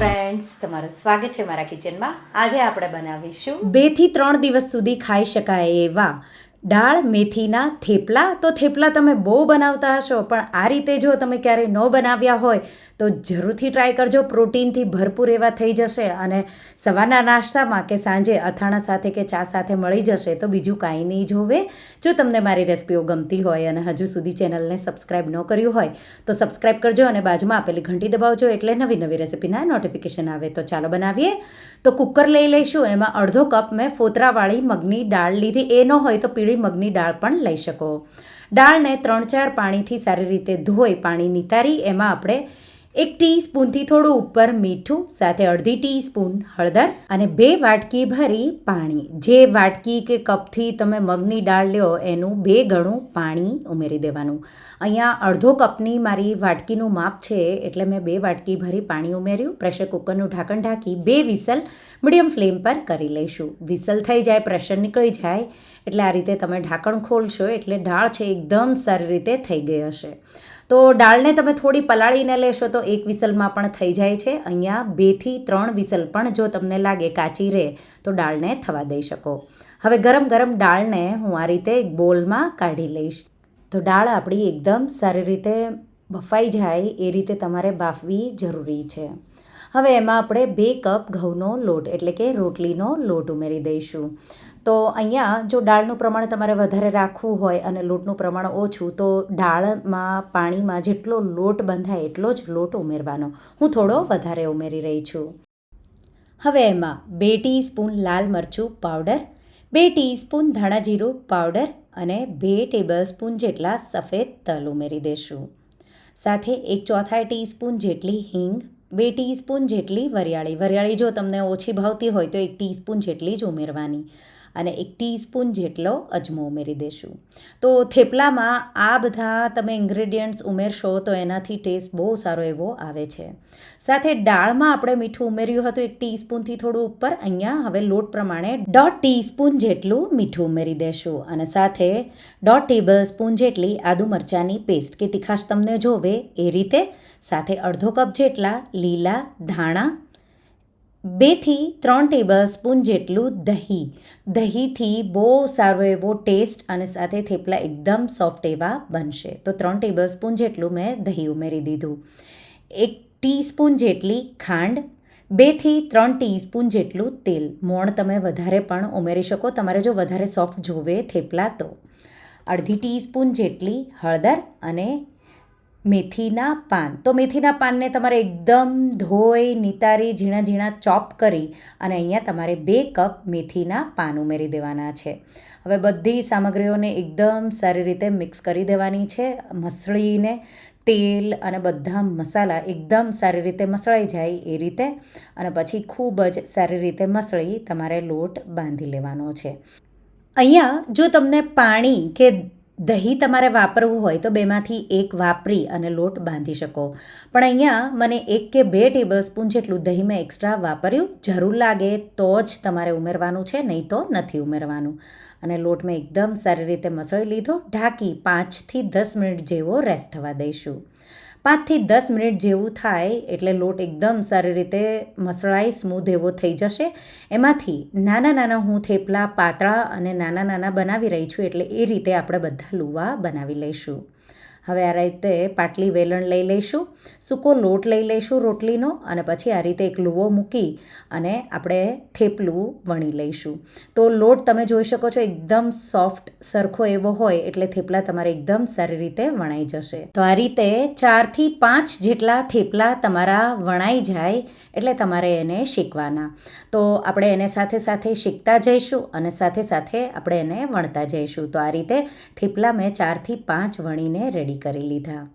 Friends તમારું સ્વાગત છે મારા કિચનમાં આજે આપણે બનાવીશું બેથી ત્રણ દિવસ સુધી ખાઈ શકાય એવા દાળ, મેથીના થેપલા. તો થેપલા તમે બહુ બનાવતા હશો, પણ આ રીતે જો તમે ક્યારેય ન બનાવ્યા હોય, તો જરૂરથી ટ્રાય કરજો. પ્રોટીનથી ભરપૂર એવા થઈ જશે અને સવારના નાસ્તામાં કે સાંજે અથાણા સાથે કે ચા સાથે મળી જશે, તો બીજું કાંઈ નહીં જોવે. જો તમને મારી રેસિપીઓ ગમતી હોય અને હજુ સુધી ચેનલને સબસ્ક્રાઈબ ન કર્યું હોય, તો સબસ્ક્રાઈબ કરજો અને બાજુમાં આપેલી ઘંટી દબાવજો એટલે નવી નવી રેસિપીના નોટિફિકેશન આવે. તો ચાલો બનાવીએ. તો કુકર લઈ લઈશું. એમાં અડધો કપ મેં ફોતરાવાળી મગની દાળ લીધી. એ ન હોય તો પીળી મગની દાળ પણ લઈ શકો. દાળને ત્રણ ચાર પાણીથી સારી રીતે ધોઈ પાણી નિતારી, એમાં આપણે એક ટીસ્પૂનથી થોડું ઉપર મીઠું, સાથે અડધી ટીસ્પૂન હળદર અને બે વાટકી ભરી પાણી. જે વાટકી કે કપથી તમે મગની દાળ લ્યો, એનું બે ગણું પાણી ઉમેરી દેવાનું. અહીંયા અડધો કપની મારી વાટકીનું માપ છે, એટલે મેં બે વાટકી ભરી પાણી ઉમેર્યું. પ્રેશર કુકરનું ઢાંકણ ઢાંકી બે વિસલ મીડિયમ ફ્લેમ પર કરી લઈશું. વિસલ થઈ જાય, પ્રેશર નીકળી જાય, એટલે આ રીતે તમે ઢાંકણ ખોલશો, એટલે દાળ છે, એકદમ સારી રીતે થઈ ગઈ હશે. તો દાળને તમે થોડી પલાળીને લેશો તો એક વિસલમાં પણ થઈ જાય છે. અહીંયા બેથી ત્રણ વિસલ પણ જો તમને લાગે કાચી રહે તો દાળને થવા દઈ શકો. હવે ગરમ ગરમ દાળને હું આ રીતે એક બોલમાં કાઢી લઈશ. તો દાળ આપણી એકદમ સારી રીતે બફાઈ જાય એ રીતે તમારે બાફવી જરૂરી છે. હવે એમાં આપણે બે કપ ઘઉંનો લોટ, એટલે કે રોટલીનો લોટ ઉમેરી દઈશું. તો અહીંયા જો દાળનું પ્રમાણ તમારે વધારે રાખવું હોય અને લોટનું પ્રમાણ ઓછું, તો દાળમાં પાણીમાં જેટલો લોટ બંધાય એટલો જ લોટ ઉમેરવાનો. હું થોડો વધારે ઉમેરી રહી છું. હવે એમાં બે ટીસ્પૂન લાલ મરચું પાવડર, બે ટીસ્પૂન ધાણા જીરું પાવડર અને બે ટેબલ સ્પૂન જેટલા સફેદ તલ ઉમેરી દઈશું. સાથે એક ચોથાઈ ટીસ્પૂન જેટલી હિંગ બે ટીસ્પૂન જેટલી વરિયાળી. વરિયાળી જો તમને ઓછી ભાવતી હોય તો એક ટીસ્પૂન જેટલી જ ઉમેરવાની. અને એક ટીસ્પૂન જેટલો અજમો ઉમેરી દેશું. તો થેપલામાં આ બધા તમે ઇન્ગ્રેડિયન્ટ્સ ઉમેરશો તો એનાથી ટેસ્ટ બહુ સારો એવો આવે છે. સાથે દાળમાં આપણે મીઠું ઉમેર્યું હતું એક ટીસ્પૂનથી થોડું ઉપર, અહીંયા હવે લોટ પ્રમાણે દોઢ ટીસ્પૂન જેટલું મીઠું ઉમેરી દેશું. અને સાથે દોઢ ટેબલ સ્પૂન જેટલી આદુ મરચાંની પેસ્ટ કે તીખાશ તમને જોવે એ રીતે સાથે અડધો કપ જેટલા લીલા ધાણા બેથી ત્રણ ટેબલ સ્પૂન જેટલું દહીં. દહીંથી બહુ સારો એવો ટેસ્ટ અને સાથે થેપલા એકદમ સોફ્ટ એવા બનશે. તો ત્રણ ટેબલ સ્પૂન જેટલું મેં દહીં ઉમેરી દીધું. એક ટીસ્પૂન જેટલી ખાંડ. બેથી ત્રણ ટીસ્પૂન જેટલું તેલ. મોણ તમે વધારે પણ ઉમેરી શકો. તમારે જો વધારે સોફ્ટ જોવે થેપલા તો. અડધી ટીસ્પૂન જેટલી હળદર અને મેથીના પાન. તો મેથીના પાનને તમારે એકદમ ધોઈ, નિતારી, ઝીણા ઝીણા ચોપ કરી અને અહીંયા તમારે બે કપ મેથીના પાન ઉમેરી દેવાના છે. હવે બધી સામગ્રીઓને એકદમ સારી રીતે મિક્સ કરી દેવાની છે. મસળીને તેલ અને બધા મસાલા એકદમ સારી રીતે મસળાઈ જાય એ રીતે અને પછી ખૂબ જ સારી રીતે મસળી તમારે લોટ બાંધી લેવાનો છે. અહીંયા જો તમને પાણી કે દહીં તમારે વાપરવું હોય તો બેમાંથી એક વાપરી અને લોટ બાંધી શકો. પણ અહીંયા મને એક કે બે ટેબલ સ્પૂન જેટલું દહીં મેં એક્સ્ટ્રા વાપર્યું. જરૂર લાગે તો જ તમારે ઉમેરવાનું છે, નહીં તો નથી ઉમેરવાનું. અને લોટ મેં એકદમ સારી રીતે મસળી લીધો. ઢાંકી પાંચથી દસ મિનિટ જેવો રેસ્ટ થવા દઈશું. પાંચથી દસ મિનિટ જેવું થાય એટલે લોટ એકદમ સારી રીતે મસળાઈ સ્મૂધ એવો થઈ જશે. એમાંથી નાના નાના હું થેપલા, પાતળા અને નાના નાના બનાવી રહી છું એટલે એ રીતે આપણે બધા લુવા બનાવી લઈશું. હવે આ રીતે પાટલી વેલણ લઈ લઈશું, સૂકો લોટ લઈ લઈશું રોટલીનો અને પછી આ રીતે એક લુવો મૂકી અને આપણે થેપલું વણી લઈશું. તો લોટ તમે જોઈ શકો છો એકદમ સોફ્ટ સરખો એવો હોય એટલે થેપલા તમારે એકદમ સારી રીતે વણાઈ જશે. તો આ રીતે ચારથી પાંચ જેટલા થેપલા તમારા વણાઈ જાય એટલે તમારે એને શીખવાના તો આપણે એને સાથે સાથે શીખતા જઈશું અને સાથે સાથે આપણે એને વણતા જઈશું. તો આ રીતે થેપલા મેં ચારથી પાંચ વણીને રેડી કરી લીધા.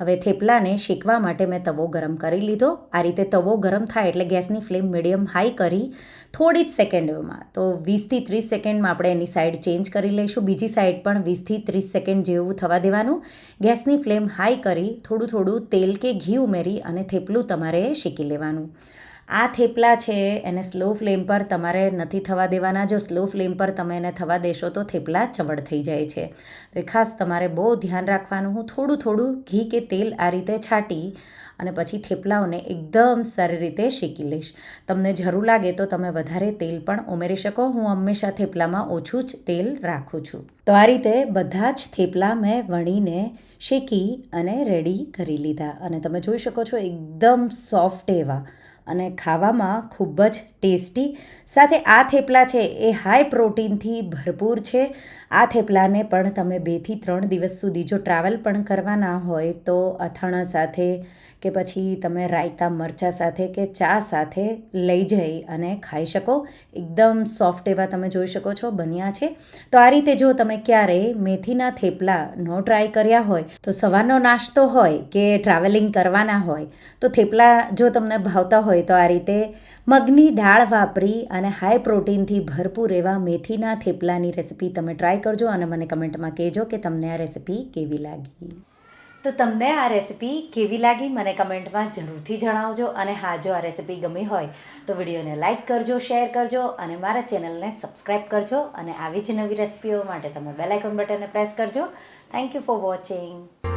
હવે થેપલાને શેકવા માટે મેં તવો ગરમ કરી લીધો. આ રીતે તવો ગરમ થાય એટલે ગેસની ફ્લેમ મીડિયમ હાઈ કરી થોડી જ સેકન્ડોમાં. તો વીસથી ત્રીસ સેકન્ડમાં આપણે એની સાઈડ ચેન્જ કરી લઈશું. બીજી સાઈડ પણ વીસથી ત્રીસ સેકન્ડ જેવું થવા દેવાનું. ગેસની ફ્લેમ હાઈ કરી થોડું થોડું તેલ કે ઘી ઉમેરી અને થેપલું તમારે શેકી લેવાનું. આ થેપલા છે એને સ્લો ફ્લેમ પર તમારે નથી થવા દેવાના. જો સ્લો ફ્લેમ પર તમે એને થવા દેશો તો થેપલા ચવડ થઈ જાય છે. તો એ ખાસ તમારે બહુ ધ્યાન રાખવાનું. હું થોડું થોડું ઘી કે તેલ આ રીતે છાંટી અને પછી થેપલાઓને એકદમ સારી રીતે શેકી લઈશ. તમને જરૂર લાગે તો તમે વધારે તેલ પણ ઉમેરી શકો. હું હંમેશા થેપલામાં ઓછું જ તેલ રાખું છું. તો આ રીતે બધા જ થેપલા મેં વણીને શેકી અને રેડી કરી લીધા. અને તમે જોઈ શકો છો એકદમ સોફ્ટ એવા અને ખાવામાં ખૂબ જ ટેસ્ટી. સાથે આ થેપલા છે એ હાઈ પ્રોટીનથી ભરપૂર છે. આ થેપલાને પણ તમે બેથી ત્રણ દિવસ સુધી જો ટ્રાવેલ પણ કરવાના હોય તો અથાણા સાથે કે પછી તમે રાયતા, મરચાં સાથે કે ચા સાથે લઈ જઈ અને ખાઈ શકો. એકદમ સોફ્ટ એવા તમે જોઈ શકો છો, બન્યા છે. તો આ રીતે જો તમે ક્યારેય મેથીના થેપલા નો ટ્રાય કર્યા હોય, તો સવારનો નાસ્તો હોય કે ટ્રાવેલિંગ કરવાના હોય, તો થેપલા જો તમને ભાવતા હોય તો આ રીતે મગની દાળ વાપરી અને હાઈ પ્રોટીનથી ભરપૂર એવા મેથીના થેપલાની રેસિપી તમે ટ્રાય કરજો અને મને કમેન્ટમાં કહેજો કે તમને આ રેસીપી કેવી લાગી. તો તમને આ રેસીપી કેવી લાગી મને કમેન્ટમાં જરૂરથી જણાવજો અને હા, જો આ રેસીપી ગમી હોય તો વિડીયોને લાઇક કરજો શેર કરજો અને મારા ચેનલને સબસ્ક્રાઈબ કરજો અને આવી જ નવી રેસિપીઓ માટે તમે બેલ આઇકોન બટનને પ્રેસ કરજો. Thank you for watching